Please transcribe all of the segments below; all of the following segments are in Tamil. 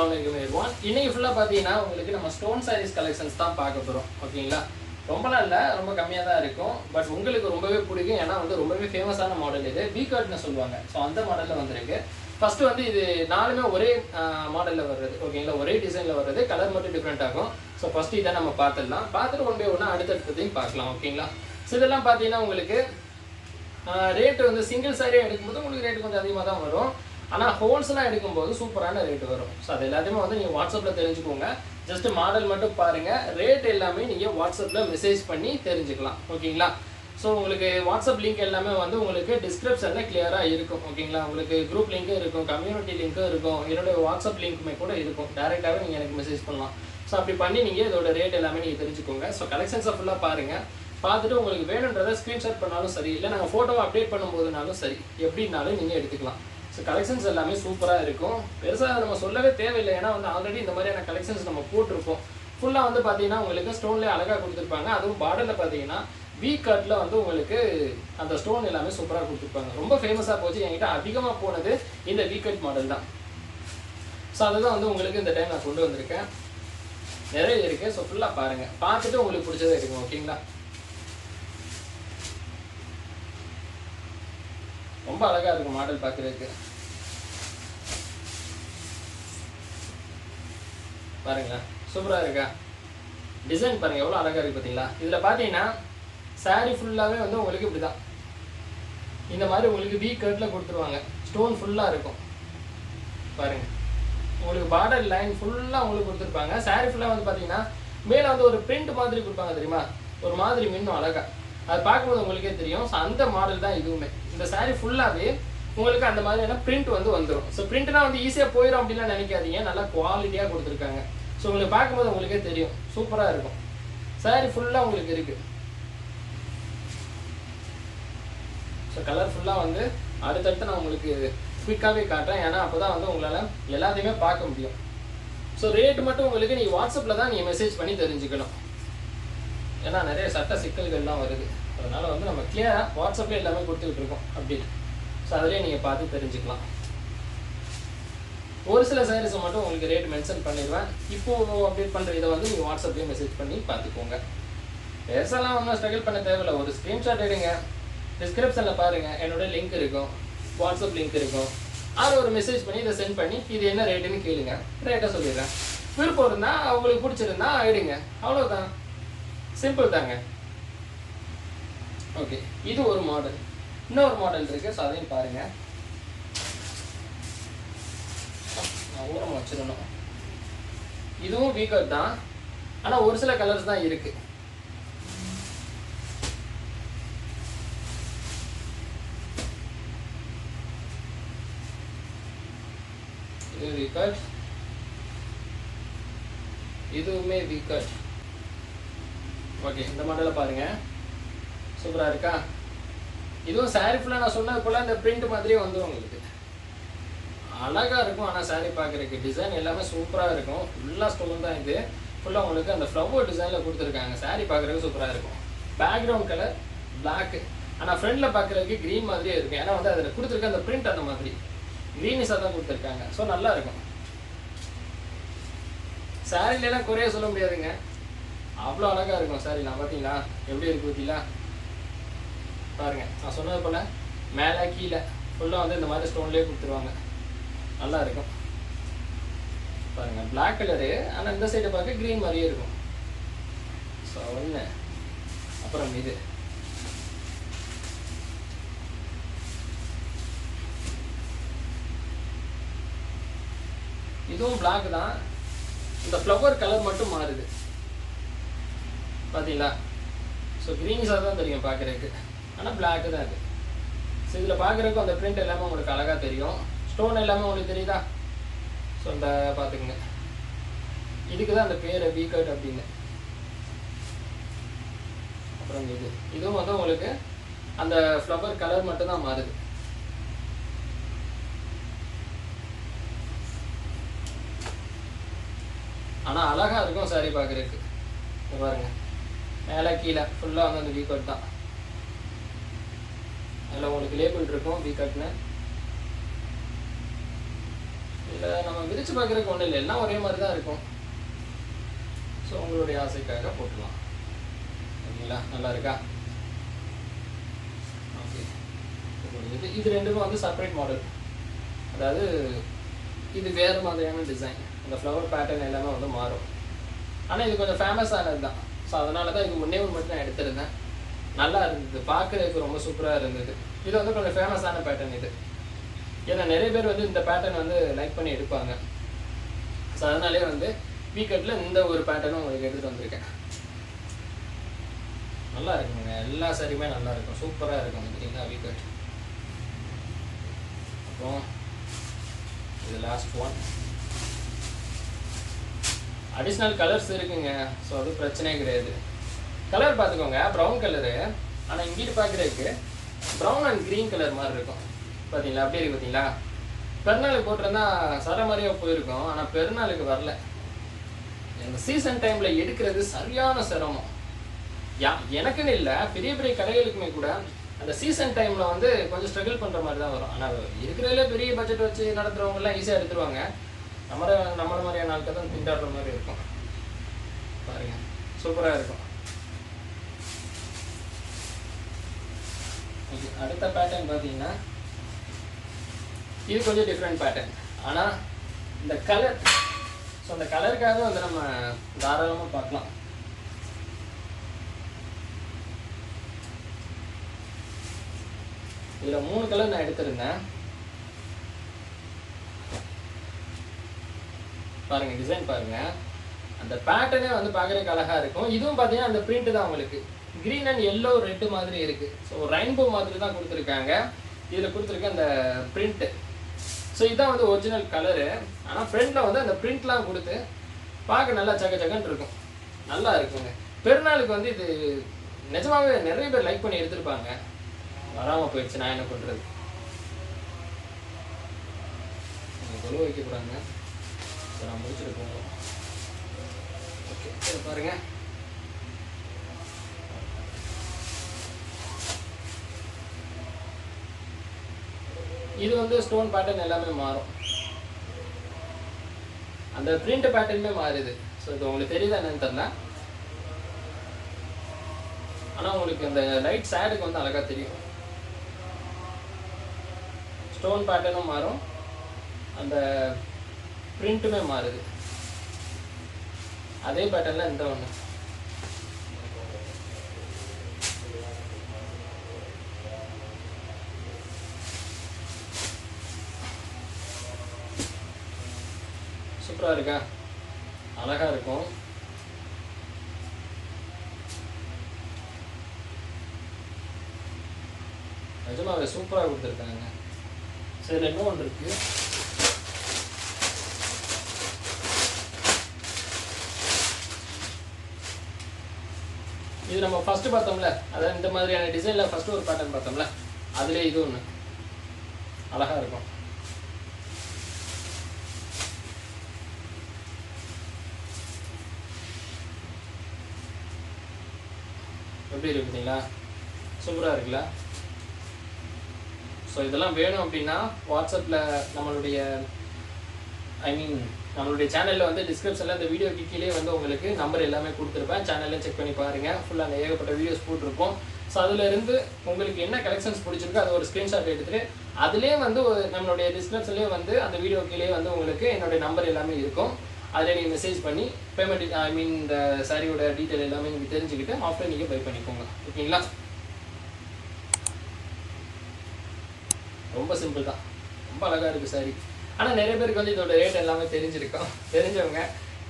ஒன் இன்னைக்கு ஃபுல்லாக பார்த்தீங்கன்னா உங்களுக்கு நம்ம ஸ்டோன் சாரீஸ் கலெக்ஷன்ஸ் தான் பார்க்க போகிறோம் ஓகேங்களா? ரொம்பலாம் இல்லை ரொம்ப கம்மியாக தான் இருக்கும். பட் உங்களுக்கு ரொம்பவே பிடிக்கும். ஏன்னா வந்து ரொம்பவே ஃபேமஸான மாடல் இது. வீக்கர்ட்னு சொல்லுவாங்க. ஸோ அந்த மாடலில் வந்திருக்கு. ஃபஸ்ட்டு வந்து இது நாலுமே ஒரே மாடலில் வர்றது. ஓகேங்களா? ஒரே டிசைனில் வர்றது. கலர் மட்டும் டிஃப்ரெண்ட் ஆகும். ஸோ ஃபஸ்ட்டு இதை நம்ம பார்த்துடலாம். பார்த்துட்டு ஒன் பை ஒன்று அடுத்தடுத்ததையும் பார்க்கலாம். ஓகேங்களா? ஸோ இதெல்லாம் பார்த்தீங்கன்னா உங்களுக்கு ரேட்டு வந்து சிங்கிள் சாரியாக எடுக்கும்போது உங்களுக்கு ரேட்டு கொஞ்சம் அதிகமாக தான் வரும். ஆனால் ஹோல்சேலாக எடுக்கும்போது சூப்பரான ரேட் வரும். ஸோ அது எல்லாத்தையுமே வந்து நீங்கள் வாட்ஸ்அப்பில் தெரிஞ்சுக்கோங்க. ஜஸ்ட் மாடல் மட்டும் பாருங்கள் ரேட் எல்லாமே நீங்கள் வாட்ஸ்அப்பில் மெசேஜ் பண்ணி தெரிஞ்சுக்கலாம். ஓகேங்களா? ஸோ உங்களுக்கு வாட்ஸ்அப் லிங்க் எல்லாமே வந்து உங்களுக்கு டிஸ்கிரிப்ஷனில் கிளியராக இருக்கும். ஓகேங்களா? உங்களுக்கு குரூப் லிங்க்கும் இருக்கும் கம்யூனிட்டி லிங்க்கும் இருக்கும் என்னுடைய வாட்ஸ்அப் லிங்க்குமே கூட இருக்கும். டேரெக்டாகவே நீங்கள் எனக்கு மெசேஜ் பண்ணலாம். ஸோ அப்படி பண்ணி நீங்கள் இதோட ரேட் எல்லாமே நீங்கள் தெரிஞ்சுக்கோங்க. ஸோ கலெக்ஷன்ஸை ஃபுல்லாக பாருங்கள் பார்த்துட்டு உங்களுக்கு வேணுன்றதை ஸ்க்ரீன்ஷாட் பண்ணாலும் சரி இல்லை நாங்கள் ஃபோட்டோவை அப்டேட் பண்ணும்போதுனாலும் சரி எப்படின்னாலும் நீங்கள் எடுத்துக்கலாம். ஸோ கலெக்ஷன்ஸ் எல்லாமே சூப்பராக இருக்கும். பெருசாக நம்ம சொல்லவே தேவையில்லை. ஏன்னா வந்து ஆல்ரெடி இந்த மாதிரியான கலெக்ஷன்ஸ் நம்ம போட்டிருப்போம் ஃபுல்லாக வந்து பார்த்தீங்கன்னா உங்களுக்கு ஸ்டோன்லேயே அழகாக கொடுத்துருப்பாங்க. அதுவும் பார்டரில் பார்த்தீங்கன்னா வீ கட்டில் வந்து உங்களுக்கு அந்த ஸ்டோன் எல்லாமே சூப்பராக கொடுத்துருப்பாங்க. ரொம்ப ஃபேமஸாக போச்சு. என்கிட்ட அதிகமாக போனது இந்த வீ கட் மாடல் தான். ஸோ அதுதான் வந்து உங்களுக்கு இந்த டைம் நான் கொண்டு வந்திருக்கேன். நிறைய இருக்குது ஸோ ஃபுல்லாக பாருங்கள் பார்த்துட்டு உங்களுக்கு பிடிச்சதை எடுங்க. ஓகேங்களா ரொம்ப அழகாக இருக்கும் மாடல் பார்க்குறதுக்கு. பாருங்களேன் சூப்பராக இருக்கா? டிசைன் பாருங்கள் எவ்வளோ அழகாக இருக்குது பார்த்தீங்களா இதில் பார்த்தீங்கன்னா சாரீ ஃபுல்லாகவே வந்து உங்களுக்கு இப்படி தான் இந்த மாதிரி உங்களுக்கு வீ கட்டில் கொடுத்துருவாங்க. ஸ்டோன் ஃபுல்லாக இருக்கும். பாருங்கள் உங்களுக்கு பார்டர் லைன் ஃபுல்லாக உங்களுக்கு கொடுத்துருப்பாங்க. சாரீ ஃபுல்லாக வந்து பார்த்தீங்கன்னா மேலே வந்து ஒரு பிரிண்ட் மாதிரி கொடுப்பாங்க தெரியுமா? ஒரு மாதிரி மின்னும் அழகாக அது பார்க்கும்போது உங்களுக்கே தெரியும். ஸோ அந்த மாடல் தான் இதுவுமே. இந்த saree ஃபுல்லாகவே உங்களுக்கு அந்த மாதிரியான பிரிண்ட் வந்து வந்துடும் ஸோ பிரிண்ட்னா வந்து ஈஸியாக போயிடும் அப்படின்லாம் நினைக்காதீங்க. நல்லா குவாலிட்டியாக கொடுத்துருக்காங்க. ஸோ உங்களுக்கு பார்க்கும்போது உங்களுக்கே தெரியும். சூப்பராக இருக்கும். சாரி ஃபுல்லாக உங்களுக்கு இருக்குது ஸோ கலர் ஃபுல்லாக வந்து அடுத்தடுத்து நான் உங்களுக்கு குவிக்காகவே காட்டுறேன். ஏன்னா அப்போ தான் வந்து உங்களால் எல்லாத்தையுமே பார்க்க முடியும். ஸோ ரேட் மட்டும் உங்களுக்கு நீங்கள் வாட்ஸ்அப்பில் தான் நீங்கள் மெசேஜ் பண்ணி தெரிஞ்சுக்கணும். ஏன்னா நிறைய சட்ட சிக்கல்கள்லாம் வருது. அதனால் வந்து நம்ம கிளியராக வாட்ஸ்அப்பில் எல்லாமே கொடுத்துக்கிட்டு இருக்கோம் அப்படி ஸோ அதிலே நீங்கள் பார்த்து தெரிஞ்சுக்கலாம். ஒரு சில சாரீஸை மட்டும் உங்களுக்கு ரேட் மென்ஷன் பண்ணிடுவேன். இப்போ அப்டேட் பண்ணுற இதை வந்து நீங்கள் வாட்ஸ்அப்லேயே மெசேஜ் பண்ணி பார்த்துக்கோங்க. பெருசெல்லாம் ஒன்றும் ஸ்ட்ரகிள் பண்ண தேவையில்ல. ஒரு ஸ்க்ரீன்ஷாட் எடுங்க. டிஸ்கிரிப்ஷனில் பாருங்கள் என்னோட லிங்க் இருக்கும். வாட்ஸ்அப் லிங்க் இருக்கும். அது ஒரு மெசேஜ் பண்ணி இதை சென்ட் பண்ணி இது என்ன ரேட்டுன்னு கேளுங்க. ரேட்டை சொல்லிடுறேன். விருப்பம் இருந்தால் அவங்களுக்கு பிடிச்சிருந்தா ஆயிடுங்க. அவ்வளோதான் சிம்பிள் தாங்க. ஓகே இது ஒரு மாடல் இன்னொரு மாடல் இருக்கு ஸோ அதையும் பாருங்க. நான் ஊரம் வச்சிடணும். இதுவும் வீக்கர் தான். ஆனால் ஒரு சில கலர்ஸ் தான் இருக்கு. இது வீக்கட் இதுவுமே வீக்கட் ஓகே இந்த மாடலை பாருங்கள் சூப்பரா இருக்கா? இதுவும் சாரி ஃபுல்லாக நான் சொன்னது போல இந்த பிரிண்ட் மாதிரியே வந்துடும் உங்களுக்கு. அழகா இருக்கும் ஆனால் சாரி பார்க்குறதுக்கு. டிசைன் எல்லாமே சூப்பராக இருக்கும். ஃபுல்லாக ஸ்டோன் தான் இது. ஃபுல்லாக உங்களுக்கு அந்த ஃப்ளவர் டிசைனில் கொடுத்துருக்காங்க. சாரி பார்க்குறதுக்கு சூப்பராக இருக்கும். பேக்ரவுண்ட் கலர் பிளாக் ஆனால் ஃப்ரண்டில் பார்க்குறதுக்கு க்ரீன் மாதிரியே இருக்கும். ஏன்னா வந்து அதில் கொடுத்துருக்க அந்த பிரிண்ட் அந்த மாதிரி. க்ரீனிஸாக தான் கொடுத்துருக்காங்க. ஸோ நல்லா இருக்கும். சாரிலாம் குறைய சொல்ல முடியாதுங்க. அவ்வளோ அழகா இருக்கும் சாரி நான் பார்த்தீங்களா எப்படி இருக்கு பார்த்தீங்களா பாருங்கள் நான் சொன்னது போல் மேலே கீழே ஃபுல்லாக வந்து இந்த மாதிரி ஸ்டோன்லேயே கொடுத்துருவாங்க. நல்லா இருக்கும். பாருங்கள் பிளாக் கலரு ஆனால் இந்த சைடை பார்க்க க்ரீன் மாதிரியே இருக்கும். ஸோ ஒன்று அப்புறம் இது. இதுவும் பிளாக் தான். இந்த ஃப்ளவர் கலர் மட்டும் மாறுது. பார்த்தீங்களா ஸோ க்ரீனிஸாக தான் தெரியும் பார்க்குறதுக்கு. ஆனால் Black தான் இருக்குது ஸோ இதில் பார்க்குறதுக்கு அந்த பிரிண்ட் எல்லாமே உங்களுக்கு அழகாக தெரியும். ஸ்டோன் எல்லாமே உங்களுக்கு தெரியுதா? ஸோ அந்த பார்த்துக்குங்க இதுக்கு தான் அந்த பேர் வீக்கட் அப்படின்னு. அப்புறம் இது. இதுவும் வந்து உங்களுக்கு அந்த ஃப்ளவர் கலர் மட்டும் தான் மாறுது. ஆனால் அழகா இருக்கும் சாரி பார்க்குறதுக்கு பாருங்க. மேலே கீழே ஃபுல்லாக வந்து அந்த வீக்கட் தான். அதில் உங்களுக்கு லேபிள் இருக்கும் வி கட்னு இல்லை நம்ம விரிச்சு பார்க்குறதுக்கு ஒன்றும் இல்லை எல்லாம் ஒரே மாதிரி தான் இருக்கும். ஸோ உங்களுடைய ஆசைக்காக போட்டுக்கலாம். ஓகேங்களா நல்லா இருக்கா? ஓகே இது இது ரெண்டுமே வந்து செப்பரேட் மாடல் அதாவது இது வேறு மாதிரியான டிசைன் இந்த ஃப்ளவர் பேட்டர்ன் எல்லாமே வந்து மாறும். ஆனால் இது கொஞ்சம் ஃபேமஸானது தான் ஸோ அதனால தான் இது ஒன்றே ஒன்று மட்டும் நான் எடுத்திருந்தேன். நல்லா இருந்தது. பார்க்குறதுக்கு ரொம்ப சூப்பராக இருந்தது. இது வந்து கொஞ்சம் ஃபேமஸான பேட்டர்ன் இது. ஏன்னா நிறைய பேர் வந்து இந்த பேட்டர்ன் வந்து லைக் பண்ணி எடுப்பாங்க. ஸோ அதனாலே வந்து வீக்கெட்டில் இந்த ஒரு பேட்டர்னும் உங்களுக்கு எடுத்துகிட்டு வந்திருக்கேன். நல்லா இருக்குங்க. எல்லா சரியுமே நல்லா இருக்கும். சூப்பராக இருக்கும். பார்த்தீங்களா வீக்கெட் அப்புறம் இது லாஸ்ட் ஒன் அடிஷ்னல் கலர்ஸ் இருக்குங்க. ஸோ அது பிரச்சனையே கிடையாது. கலர் பார்த்துக்கோங்க ப்ரௌன் கலரு ஆனால் இங்கிட்டு பார்க்குறதுக்கு ப்ரௌன் அண்ட் க்ரீன் கலர் மாதிரி இருக்கும். பார்த்தீங்களா அப்படியே இருக்கு பார்த்தீங்களா பெருநாளுக்கு போட்டிருந்தா சர மாதிரியாக போயிருக்கும். ஆனால் பெருநாளுக்கு வரல. இந்த சீசன் டைமில் எடுக்கிறது சரியான சிரமம். யா எனக்குன்னு இல்லை பெரிய பெரிய கடைகளுக்குமே கூட அந்த சீசன் டைமில் வந்து கொஞ்சம் ஸ்ட்ரகிள் பண்ணுற மாதிரி தான் வரும். ஆனால் இருக்கிறதுல பெரிய பட்ஜெட் வச்சு நடத்துகிறவங்கலாம் ஈஸியாக எடுத்துருவாங்க. நம்ம நம்மள மாதிரியான ஆட்கள் தான் திண்டாடுற மாதிரி இருக்கும். பாருங்க. சூப்பராக இருக்கும். ஓகே அடுத்த பேட்டர்ன் பார்த்தீங்கன்னா இது கொஞ்சம் டிஃப்ரெண்ட் பேட்டர்ன் ஆனால் இந்த கலர் ஸோ அந்த கலருக்காக வந்து நம்ம தாராளமாக பார்க்கலாம். இதில் மூணு கலர் நான் எடுத்திருந்தேன். பாருங்க டிசைன் பாருங்க. அந்த பேட்டர்னே வந்து பார்க்குறதுக்கு அழகா இருக்கும். இதுவும் பார்த்தீங்கன்னா அந்த பிரிண்ட் தான் உங்களுக்கு. கிரீன் அண்ட் எல்லோ ரெட்டு மாதிரி இருக்குது ஸோ ரெயின்போ மாதிரி தான் கொடுத்துருக்காங்க. இதில் கொடுத்துருக்க அந்த பிரிண்ட்டு ஸோ இதுதான் வந்து ஒரிஜினல் கலரு ஆனால் ஃப்ரண்ட்டில் வந்து அந்த பிரிண்ட்லாம் கொடுத்து பார்க்க நல்லா சக்க சகன் இருக்கும். நல்லா இருக்குங்க. பெருநாளுக்கு வந்து இது நிஜமாகவே நிறைய பேர் லைக் பண்ணி எடுத்திருப்பாங்க. வராமல் போயிடுச்சு நான் என்ன பண்ணுறது கொலு நான் முடிச்சுட்டு போகணும் ஓகே சரி இது வந்து ஸ்டோன் பேட்டர்ன் எல்லாமே மாறும். அந்த பிரிண்ட் பேட்டர்னுமே மாறுது. ஸோ இது உங்களுக்கு தெரியுதா என்னன்னு தெரியல. ஆனால் உங்களுக்கு இந்த லைட் சேடுக்கு வந்து அழகாக தெரியும். ஸ்டோன் பேட்டர்னும் மாறும். அந்த பிரிண்ட்டுமே மாறுது. அதே பேட்டர்னில் இந்த ஒன்று சூப்பராக இருக்கா? அழகா இருக்கும். நிஜமாவே சூப்பராக கொடுத்துருக்காங்க. சரி இன்னும் ஒன்று இருக்கு. இது நம்ம ஃபர்ஸ்ட் பார்த்தோம்ல அதாவது இந்த மாதிரியான டிசைனில் ஃபஸ்ட்டு ஒரு பேட்டர்ன் பார்த்தோம்ல அதுலேயே இது ஒன்று அழகா இருக்கும். எப்படி இருக்கு பார்த்தீங்களா? சூப்பராக இருக்குல்ல? ஸோ இதெல்லாம் வேணும் அப்படின்னா வாட்ஸ்அப்பில் நம்மளுடைய ஐ மீன் நம்மளுடைய சேனலில் வந்து டிஸ்கிரிப்ஷனில் இந்த வீடியோ கீழே வந்து உங்களுக்கு நம்பர் எல்லாமே கொடுத்துருப்பேன். சேனலில் செக் பண்ணி பாருங்கள் ஃபுல்லாக அந்த ஏகப்பட்ட வீடியோஸ் போட்டிருப்போம் ஸோ அதில் இருந்து உங்களுக்கு என்ன கலெக்ஷன்ஸ் பிடிச்சிருக்கோ அதை ஒரு ஸ்க்ரீன்ஷாட் எடுத்துட்டு அதுலேயே வந்து ஒரு நம்மளுடைய டிஸ்கிரிப்ஷன்லேயே வந்து அந்த வீடியோ கீழே வந்து உங்களுக்கு என்னுடைய நம்பர் எல்லாமே இருக்கும். அதில் நீங்கள் மெசேஜ் பண்ணி பேமெண்ட் ஐ மீன் இந்த சாரியோட டீட்டெயில் எல்லாமே நீங்கள் தெரிஞ்சுக்கிட்டு ஆஃப்லைன் நீங்கள் பை பண்ணிக்கோங்க. ஓகேங்களா? ரொம்ப சிம்பிள் தான். ரொம்ப அழகாக இருக்குது சாரி ஆனால் நிறைய பேருக்கு வந்து இதோட ரேட் எல்லாமே தெரிஞ்சிருக்கும். தெரிஞ்சவங்க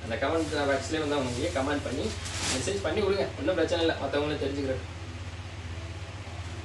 அந்த கமெண்ட் பாக்ஸ்லேயே வந்து அவங்க கமெண்ட் பண்ணி மெசேஜ் பண்ணி விடுங்க. ஒன்றும் பிரச்சனை இல்லை. மற்றவங்களும் தெரிஞ்சுக்கிறேன்